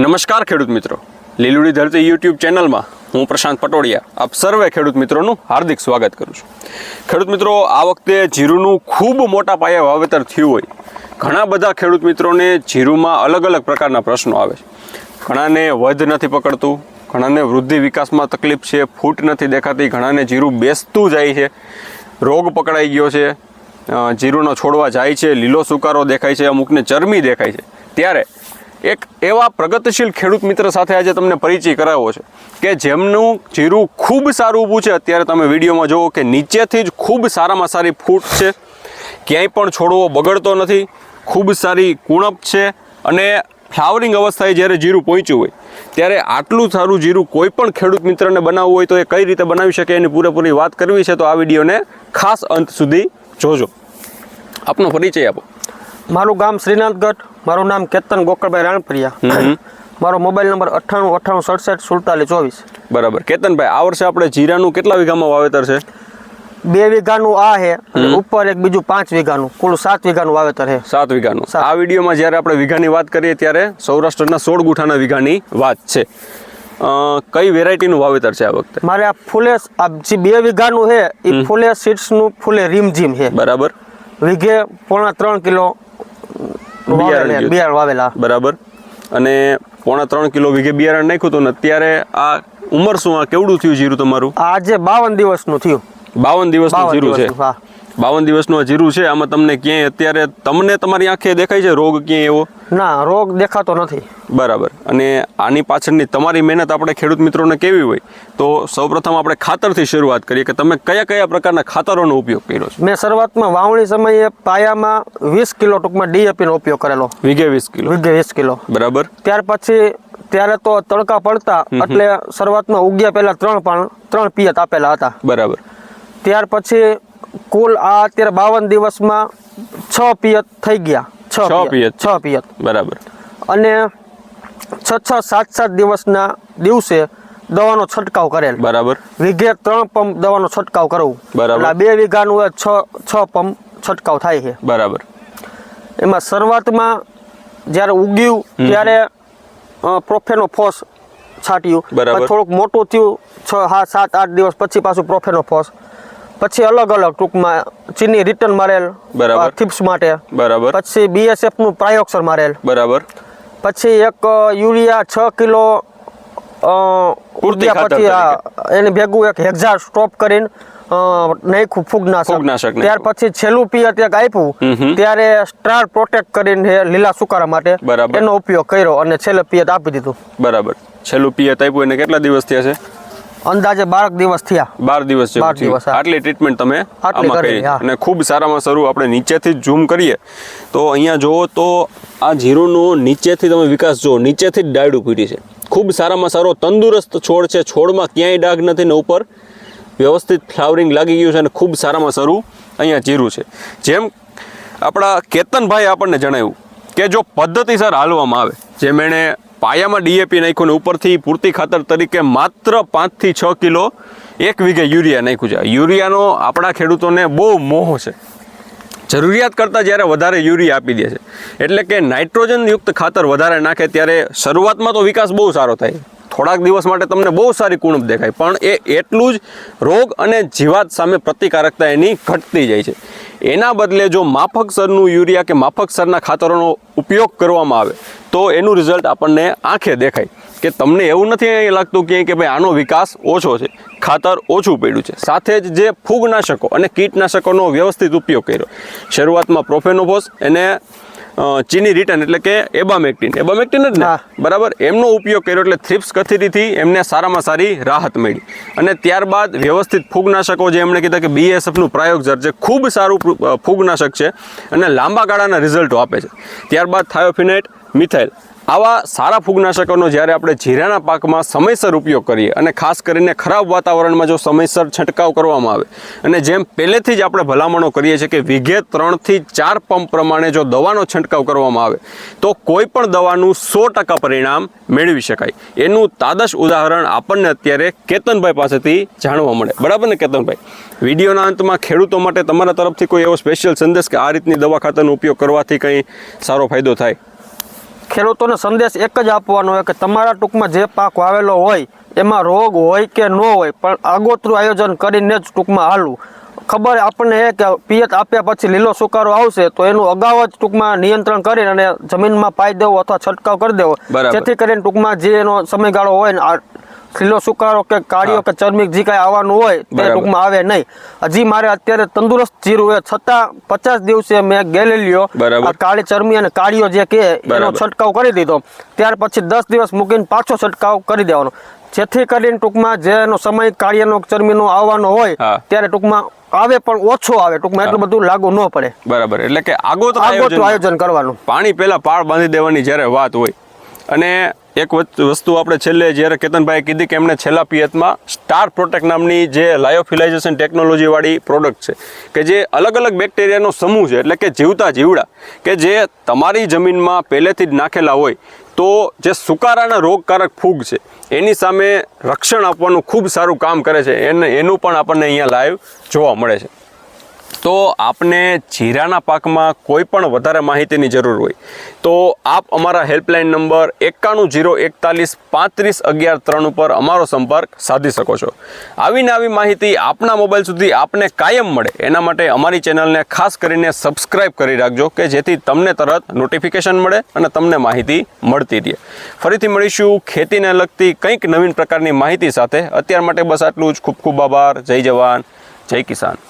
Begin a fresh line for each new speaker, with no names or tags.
નમસ્કાર ખેડૂત મિત્રો. લીલુડી ધરતી યુટ્યુબ ચેનલમાં હું પ્રશાંત પટોડિયા આપ સર્વે ખેડૂત મિત્રોનું હાર્દિક સ્વાગત કરું છું. ખેડૂત મિત્રો, આ વખતે જીરુનું ખૂબ મોટા પાયે વાવેતર થયું હોય. ઘણા બધા ખેડૂત મિત્રોને જીરુમાં અલગ અલગ પ્રકારના પ્રશ્નો આવે છે. ઘણાને વધ નથી પકડતું, ઘણાને વૃદ્ધિ વિકાસમાં તકલીફ છે, ફૂટ નથી દેખાતી, ઘણાને જીરું બેસતું જાય છે, રોગ પકડાઈ ગયો છે જીરુનો છોડવા જાય છે, લીલો સુકારો દેખાય છે, અમુકને ચરમી દેખાય છે. ત્યારે એક એવા પ્રગતિશીલ ખેડૂત મિત્ર સાથે આજે તમને પરિચય કરાવવો છે કે જેમનું જીરું ખૂબ સારું ઊભું છે. અત્યારે તમે વિડીયોમાં જુઓ કે નીચેથી જ ખૂબ સારામાં સારી ફૂટ છે. ક્યાંય પણ છોડવો બગડતો નથી. ખૂબ સારી કુણપ છે અને ફ્લાવરિંગ અવસ્થાએ જ્યારે જીરું પહોંચ્યું હોય, ત્યારે આટલું સારું જીરું કોઈ પણ ખેડૂત મિત્રને બનાવવું હોય તો એ કઈ રીતે બનાવી શકે એની પૂરેપૂરી વાત કરવી છે તો આ વિડીયોને ખાસ અંત સુધી જોજો. આપનો પરિચય આપો.
મારું ગામ શ્રીનાથગઢ. મારું નામ કેતન ગોકળભાઈ રાણપરિયા. મારો મોબાઈલ નંબર અઠ્ઠાણું અઠ્ઠાણું સડસઠ સુડતાલીસ ચોવીસ.
બરાબર. કેતનભાઈ આ વર્ષે આપણે જીરાનું કેટલા વીઘામાં વાવેતર છે?
બે વીઘાનું આ છે અને ઉપર એક બીજું પાંચ વીઘાનું. કુલ સાત વીઘાનું વાવેતર છે.
સાત વીઘાનું. આ વિડીયોમાં જ્યારે આપણે વીઘાની વાત કરીએ ત્યારે સૌરાષ્ટ્રના સોળ ગુઠાના વીઘાની વાત છે. કઈ વેરાયટીનું વાવેતર છે આ વખતે?
મારે આ ફૂલે આ જે બે વીઘાનું છે એ ફૂલે સીડ્સનું ફૂલે રીમઝીમ છે.
બરાબર.
વીઘે પોણા ત્રણ કિલો
બિયારણ
બિયારણ વાવેલા.
બરાબર. અને પોણા ત્રણ કિલો વીઘે બિયારણ નાખ્યું હતું ને અત્યારે આ ઉંમર શું? આ કેવડું થયું જીરું તમારું?
આજે બાવન દિવસનું થયું.
બાવન દિવસનું જીરું છે.
હા.
બાવન દિવસનું આ જીરું છે આમાં તમને ક્યાંય અત્યારે તમને તમારી આંખે દેખાય છે રોગ ક્યાંય એવો?
ના રોગ દેખાતો નથી.
બરાબર. અને આની પાછળની તમારી મહેનત આપણે ખેડૂત મિત્રોને કેવી હોય? તો સૌપ્રથમ આપણે ખાતરથી શરૂઆત કરીએ કે તમે કયા કયા પ્રકારના ખાતરોનો ઉપયોગ કર્યો છે?
મેં શરૂઆતમાં વાવણી સમયે પાયામાં વીસ કિલો ટૂંકમાં ડીએપીનો ઉપયોગ કરેલો.
વીઘે વીસ કિલો.
વીઘે વીસ કિલો.
બરાબર.
ત્યાર પછી ત્યારે તો તડકા પડતા એટલે શરૂઆતમાં ઉગ્યા પહેલા ત્રણ પણ ત્રણ પિયત આપેલા હતા.
બરાબર.
ત્યાર પછી કુલ આ અત્યારે બાવન દિવસમાં છ પિયત થઈ ગયા.
છ પિયત.
છ પિયત.
બરાબર.
અને છ છ સાત સાત દિવસના દિવસે દવાનો છંટકાવ કરેલ.
બરાબર.
વીઘે ત્રણ પંપ દવાનો છંટકાવ કરવું.
બરાબર.
બે વીઘાનું છ છ પંપ છંટકાવ થાય છે.
બરાબર.
એમાં શરૂઆતમાં જ્યારે ઉગ્યું ત્યારે પ્રોફેનો ફોસ છાંટ્યું. થોડુંક મોટું થયું છ હા સાત આઠ દિવસ પછી પાછું પ્રોફેનો ફોસ પછી અલગ અલગ ટૂંકમાં ચીની રિટર્ન મારેલ
બરાબર.
થીપ્સ માટે.
બરાબર.
પછી બીએસએફનું પ્રાયોક્સર મારેલ.
બરાબર.
પછી એક યુરિયા છ કિલો
પૂરતી
પછી આ એની ભેગું એક હેક્ઝાર સ્ટોપ કરીને નાખ્યું ફૂગનાશક. ત્યાર પછી છેલ્લું પિયત એક આપ્યું. ત્યારે સ્ટાર પ્રોટેક્ટ કરીને લીલા સુકારા માટે
બરાબર.
એનો ઉપયોગ કર્યો અને છેલ્લે પિયત આપી દીધું.
બરાબર. છેલ્લું પિયત આપ્યું એને કેટલા દિવસ થયા છે?
અંદાજે બારક દિવસ થયા.
બાર દિવસ
બાર હા.
આટલી ટ્રીટમેન્ટ તમે આમાં
કરી,
અને ખૂબ સારામાં સારું આપણે નીચેથી જ ઝૂમ કરીએ. તો અહીંયા જુઓ તો આ જીરુનો નીચેથી તમે વિકાસ જુઓ. નીચેથી જ ડાયડું ફૂટી છે. ખૂબ સારામાં સારો તંદુરસ્ત છોડ છે. છોડમાં ક્યાંય ડાઘ નથી ને ઉપર વ્યવસ્થિત ફ્લાવરિંગ લાગી ગયું છે અને ખૂબ સારામાં સારું અહીંયા જીરું છે. જેમ આપણા કેતનભાઈ આપણને જણાવ્યું કે જો પદ્ધતિસર હાલવામાં આવે જેમ એણે પાયામાં ડીએપી નાખ્યું ને ઉપરથી પૂરતી ખાતર તરીકે માત્ર પાંચથી છ કિલો એક વીઘે યુરિયા નાખ્યું છે. યુરિયાનો આપણા ખેડૂતોને બહુ મોહ છે. જરૂરિયાત કરતાં જ્યારે વધારે યુરિયા આપી દે છે. એટલે કે નાઇટ્રોજનયુક્ત ખાતર વધારે નાખે ત્યારે શરૂઆતમાં તો વિકાસ બહુ સારો થાય. થોડાક દિવસ માટે તમને બહુ સારી કુણપ દેખાય. પણ એ એટલું જ રોગ અને જીવાત સામે પ્રતિકારકતા એની ઘટતી જાય છે. એના બદલે જો માફક સરનું યુરિયા કે માફક સરના ખાતરોનો ઉપયોગ કરવામાં આવે, તો એનું રિઝલ્ટ આપણને આંખે દેખાય. કે તમને એવું નથી લાગતું કે ભાઈ આનો વિકાસ ઓછો છે, ખાતર ઓછું પડ્યું છે. સાથે જ જે ફૂગનાશકો અને કીટનાશકોનો વ્યવસ્થિત ઉપયોગ કર્યો. શરૂઆતમાં પ્રોફેનોફોસ એને ચીની રિટર્ન એટલે કે એબામેક્ટિન એબામેક્ટિન જ ને? બરાબર? એમનો ઉપયોગ કર્યો એટલે થ્રિપ્સ કથીરીથી એમને સારામાં સારી રાહત મળી. અને ત્યારબાદ વ્યવસ્થિત ફૂગનાશકો જે એમણે કીધા કે બીએસએફનું પ્રાયોગઝર જે ખૂબ સારું ફૂગનાશક છે અને લાંબા ગાળાના રિઝલ્ટો આપે છે. ત્યારબાદ થાયોફિનેટ મિથાઇલ. આવા સારા ફૂગનાશકોનો જ્યારે આપણે જીરાના પાકમાં સમયસર ઉપયોગ કરીએ અને ખાસ કરીને ખરાબ વાતાવરણમાં જો સમયસર છંટકાવ કરવામાં આવે અને જેમ પહેલેથી જ આપણે ભલામણો કરીએ છીએ કે વીઘે ત્રણથી ચાર પંપ પ્રમાણે જો દવાનો છંટકાવ કરવામાં આવે, તો કોઈ પણ દવાનું સો ટકા પરિણામ મેળવી શકાય. એનું તાદશ ઉદાહરણ આપણને અત્યારે કેતનભાઈ પાસેથી જાણવા મળે. બરાબર ને કેતનભાઈ? વિડીયોના અંતમાં ખેડૂતો માટે તમારા તરફથી કોઈ એવો સ્પેશિયલ સંદેશ કે આ રીતની દવા ખાતરનો ઉપયોગ કરવાથી કંઈ સારો ફાયદો થાય?
ખેડૂતોને સંદેશ એક જ આપવાનો હોય કે તમારા ટૂંકમાં જે પાક વાવેલો હોય, એમાં રોગ હોય કે ન હોય, પણ આગોતરું આયોજન કરીને જ ટૂંકમાં હાલવું. ખબર આપણને એ કે પિયત આપ્યા પછી લીલો સુકારો આવશે તો એનું અગાઉ જ ટૂંકમાં નિયંત્રણ કરીને અને જમીનમાં પાઈ દેવો અથવા છંટકાવ કરી દેવો. જેથી કરીને ટૂંકમાં જે એનો સમયગાળો હોય ને લીલો સુકારો કે કાળીઓ કે ચરમિક જે કાંઈ આવવાનું હોય તે ટૂંકમાં આવે નહીં. હજી મારે અત્યારે તંદુરસ્ત જીરું એ છતાં પચાસ દિવસે મેં ગેલેલિયો લ્યો. કાળી ચરમી અને કાળીઓ જે કે એનો છંટકાવ કરી દીધો. ત્યાર પછી દસ દિવસ મૂકીને પાછો છંટકાવ કરી દેવાનો. જેથી કરીને ટૂંકમાં જેનો સમય કાળિયાનો ચરમીનો આવવાનો હોય ત્યારે ટૂંકમાં આવે પણ ઓછો આવે. ટૂંકમાં એટલું બધું લાગુ ન પડે.
બરાબર. એટલે કે આગોતરા આયોજન
કરવાનું.
પાણી પહેલા પાળ બાંધી દેવાની જ્યારે વાત હોય. અને એક વસ્ત- વસ્તુ આપણે છેલ્લે જ્યારે કેતનભાઈ કીધી કે એમણે છેલ્લા પિયતમાં સ્ટાર પ્રોટેક્ટ નામની જે લાયોફિલાઇઝેશન ટેકનોલોજીવાળી પ્રોડક્ટ છે કે જે અલગ અલગ બેક્ટેરિયાનો સમૂહ છે એટલે કે જીવતા જીવડા કે જે તમારી જમીનમાં પહેલેથી જ નાખેલા હોય તો જે સુકારાના રોગકારક ફૂગ છે, એની સામે રક્ષણ આપવાનું ખૂબ સારું કામ કરે છે. એને, એનું પણ આપણને અહીંયા લાઈવ જોવા મળે છે. તો આપને જીરાના પાકમાં કોઈ પણ વધારે માહિતીની જરૂર હોય, તો આપ અમારા હેલ્પલાઇન નંબર એકાણું જીરો એકતાલીસ પાંત્રીસ અગિયાર ત્રણ ઉપર અમારો સંપર્ક સાધી શકો છો. આવીને આવી માહિતી આપના મોબાઈલ સુધી આપને કાયમ મળે. એના માટે અમારી ચેનલને ખાસ કરીને સબસ્ક્રાઇબ કરી રાખજો કે જેથી તમને તરત નોટિફિકેશન મળે અને તમને માહિતી મળતી રહે. ફરીથી મળીશું ખેતીને લગતી કંઈક નવીન પ્રકારની માહિતી સાથે. અત્યાર માટે બસ આટલું જ. ખૂબ ખૂબ આભાર. જય જવાન. જય કિસાન.